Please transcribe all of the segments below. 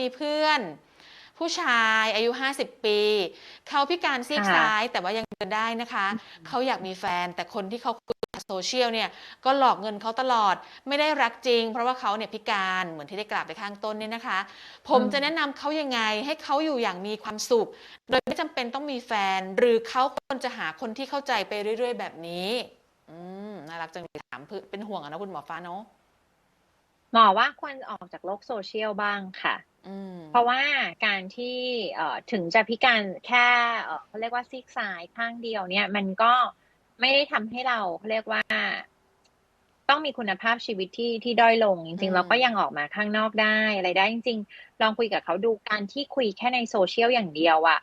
มีเพื่อน ผู้ชายอายุ 50 ปี เขาพิการซีกค่ะ ซ้ายแต่ว่ายังเดินได้นะคะ เขาอยากมีแฟน แต่คนที่เขาคุยกับโซเชียลเนี่ยก็หลอกเงินเขาตลอดไม่ได้รักจริง เพราะว่าเขาเนี่ยพิการเหมือนที่ได้กล่าวไปข้างต้นเนี่ยนะคะผมจะแนะนำเขายังไงให้เขาอยู่อย่างมีความสุข โดยไม่จำเป็นต้องมีแฟน หรือเขาควรจะหาคนที่เข้าใจไปเรื่อย ๆ แบบนี้ อืมน่ารักจังเลยถามเพื่อเป็นห่วงอะนะคุณหมอฟ้าเนาะ หมอว่าควรออกจากโลกโซเชียลบ้างค่ะอืม เพราะว่าการที่เอ่อถึงจะพิการแค่เอ่อเขาเรียกว่าซีกซ้ายข้างเดียวเนี่ย มันก็ไม่ได้ทำให้เราเขาเรียกว่า ต้องมีคุณภาพชีวิตที่ที่ด้อยลงจอืริงมๆเราก็ยังออกมาข้างนอกได้อะไรได้จริง ๆ ลองคุยกับเขาดูการที่คุยแค่ในโซเชียลอย่างเดียวอะ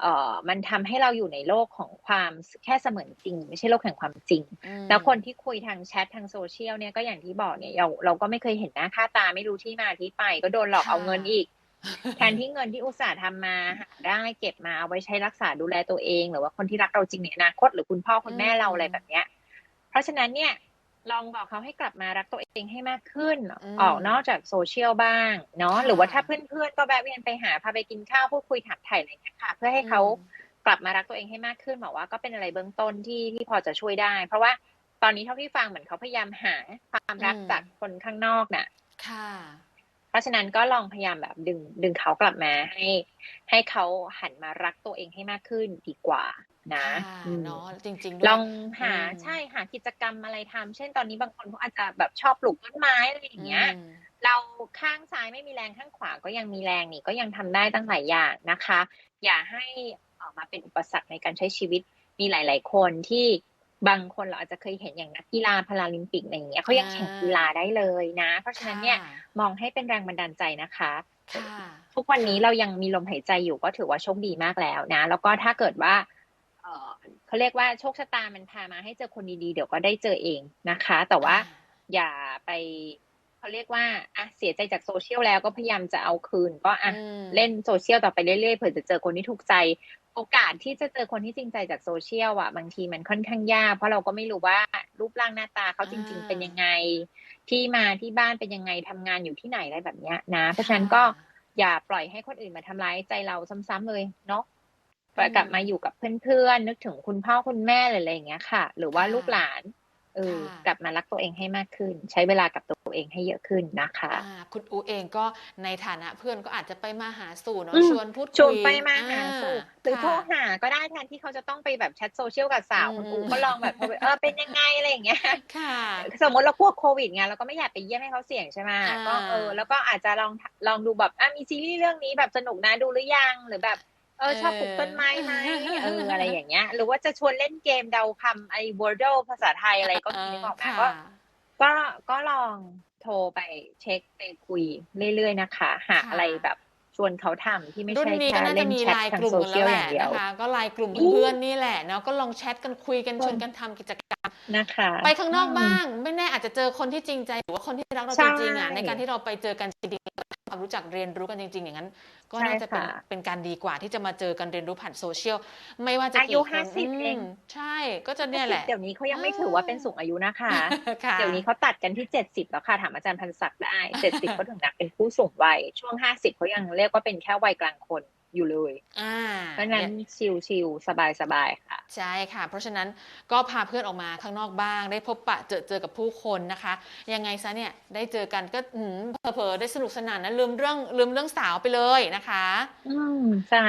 เอ่อมันทำให้เราอยู่ในโลกของความแค่เสมือนจริง ไม่ใช่โลกแห่งความจริงอืมแล้วคนที่คุยทางแชททางโซเชียลเนี่ยก็อย่างที่บอกเนี่ยเราเราก็ไม่เคยเห็นหน้าค่าตาไม่รู้ที่มาที่ไป ก็โดนหลอกค่ะเอาเงินอีก แทนที่เงินที่อุตส่าห์ทำมาหาได้เก็บมาเอาไว้ใช้รักษาดูแลตัวเอง หรือว่าคนที่รักเราจริงในอนาคตหรือคุณพ่อคุณแม่เราอะไรแบบเนี้ย เพราะฉะนั้นเนี่ย ลองบอกเขาให้กลับมารักตัวเองให้มากขึ้นอืมออกนอกจากโซเชียลบ้างเนาะค่ะหรือว่าถ้าเพื่อนๆก็แวะเวียนไปหาพาไปกินข้าวพูดคุยถามไถ่อะไรอย่างเงี้ยค่ะ เพื่อให้เขากลับมารักตัวเองให้มากขึ้นบอกว่าก็เป็นอะไรเบื้องต้นที่ที่พอจะช่วยได้ เพราะว่าตอนนี้เท่าที่ฟังเหมือนเขาพยายามหาความรักอืมจากคนข้างนอกน่ะ ค่ะเพ ราะฉะนั้นก็ลองพยายามแบบดึงดึงเขากลับมาให้ ให้เขาหันมารักตัวเองให้มากขึ้นดีกว่านะค่ะอืมเนาะจริงๆด้วยลองหาอืมใช่หากิจกรรมอะไรทำเช่นตอนนี้บางคนเขาอาจจะแบบชอบปลูกต้นไม้อะไรอย่างเงี้ยอืมเราข้างซ้ายไม่มีแรงข้างขวาก็ยังมีแรงนี่ก็ยังทำได้ตั้งหลายอย่างนะคะ อย่าให้ออกมาเป็นอุปสรรคในการใช้ชีวิตมีหลาย ๆ คนที่ บางคนเราอาจจะเคยเห็นอย่างนักกีฬาพาราลิมปิกอะไรอย่างเงี้ยเขายังอ่าแข่งกีฬาได้เลยนะ เพราะฉะนั้นเนี่ยค่ะมองให้เป็นแรงบันดาลใจนะคะค่ะทุกวันนี้เรายังมีลมหายใจอยู่ก็ถือว่าโชคดีมากแล้วนะ แล้วก็ถ้าเกิดว่าเออเขาเรียกว่าโชคชะตามันพามาให้เจอคนดีๆ เดี๋ยวก็ได้เจอเองนะคะ แต่ว่าอย่าไป เขาเรียกว่าอะเสียใจจากโซเชียลแล้วก็พยายามจะเอาคืน ก็อะอืมเล่นโซเชียลต่อไปเรื่อยๆเผื่อจะเจอคนที่ถูกใจ โอกาสที่จะเจอคนที่จริงใจจากโซเชียลอะบางทีมันค่อนข้างยากเพราะเราก็ไม่รู้ว่ารูปร่างหน้าตาเขาจริง ๆ เป็นยังไง ที่มาที่บ้านเป็นยังไงทำงานอยู่ที่ไหนอะไรแบบเนี้ยนะ เพราะฉะนั้นก็อย่าปล่อยให้คนอื่นมาทำร้ายใจเราซ้ำๆเลยเนาะปล่อยกลับมาอยู่กับเพื่อนๆนึกถึงคุณพ่อคุณแม่อะไรอย่างเงี้ยค่ะ หรือว่าค่ะลูกหลาน เออค่ะกลับมารักตัวเองให้มากขึ้น ใช้เวลากับตัวเองให้เยอะขึ้นนะคะอ่าคุณอูเองก็ในฐานะเพื่อนก็อาจจะไปมาหาสู่เนาะอืมชวนพูดคุยชวนไปมาหาสู่อ่หรือโทรค่ะหาก็ได้แทนที่เขาจะต้องไปแบบแชทโซเชียลกับสาวอืมคุณอูก็ลองแบบโทรไปเออเป็นยังไงอะไรอย่างเงี้ยค่ะ สมมติเรากลัวโควิดไงเราก็ไม่อยากไปเยี่ยมให้เขาเสี่ยงใช่ไหมอ่าก็เออแล้วก็อาจจะลองลองดูแบบอะมีซีรีส์เรื่องนี้แบบสนุกนะดูหรือยังหรือแบบ เออชอบปลูกต้นไม้ไหมเอออะไรอย่างเงี้ย หรือว่าจะชวนเล่นเกมเดาคำไอ้ Wordle ภาษาไทยอะไรก็มีนึกออกไหมค่ะก็ก็ก็ลองโทรไปเช็คไปคุยเรื่อยๆนะคะ หาค่ะอะไรแบบชวนเขาทำที่ไม่รุ่นใช่นี้แค่ก็น่าเล่จะนมีแชทไลน์ทางกลุ่มโซกันเชีแล้ยวแหอย่าละงเดียวนะคะก็ไลน์กลุ่มอืมเพื่อนๆนี่แหละเนาะก็ลองแชทกันคุยกันอืมชวนกันทำกิจกรรมนะคะ ไปข้างนอกอืมบ้าง ไม่แน่อาจจะเจอคนที่จริงใจหรือว่าคนที่รักเราใช่จริงๆอะในการที่เราไปเจอกันจริงๆทำ ความรู้จักเรียนรู้กันจริง ๆ อย่างนั้น ก็ใช่น่าจะเป็นค่ะเป็นการดีกว่าที่จะมาเจอกันเรียนรู้ผ่านโซเชียลไม่ว่าจะอายุกี่คน50เองมใช่ ก็จะเนี่ยแหละ เดี๋ยวนี้เขายังไม่ถือว่าเป็นสูงอายุนะคะค่ะเดี๋ยวนี้เขาตัดกันที่เจ็ดสิบแล้วค่ะถามอาจารย์พันศักดิ์ได้เจ็ดสิบเขาถึงนับเป็นผู้สูงวัยช่วงห้าสิบเขายังเรียกว่าเป็นแค่วัยกลางคน อยู่เลยอ่าเพราะฉะนั้นชิลชิลสบายสบายๆค่ะ ใช่ค่ะ เพราะฉะนั้นก็พาเพื่อนออกมาข้างนอกบ้าง ได้พบปะเจอเจอกับผู้คนนะคะ ยังไงซะเนี่ยได้เจอกันก็อืมเผลอๆได้สนุกสนานนะลืมเรื่องลืมเรื่องสาวไปเลยนะคะ อืมใช่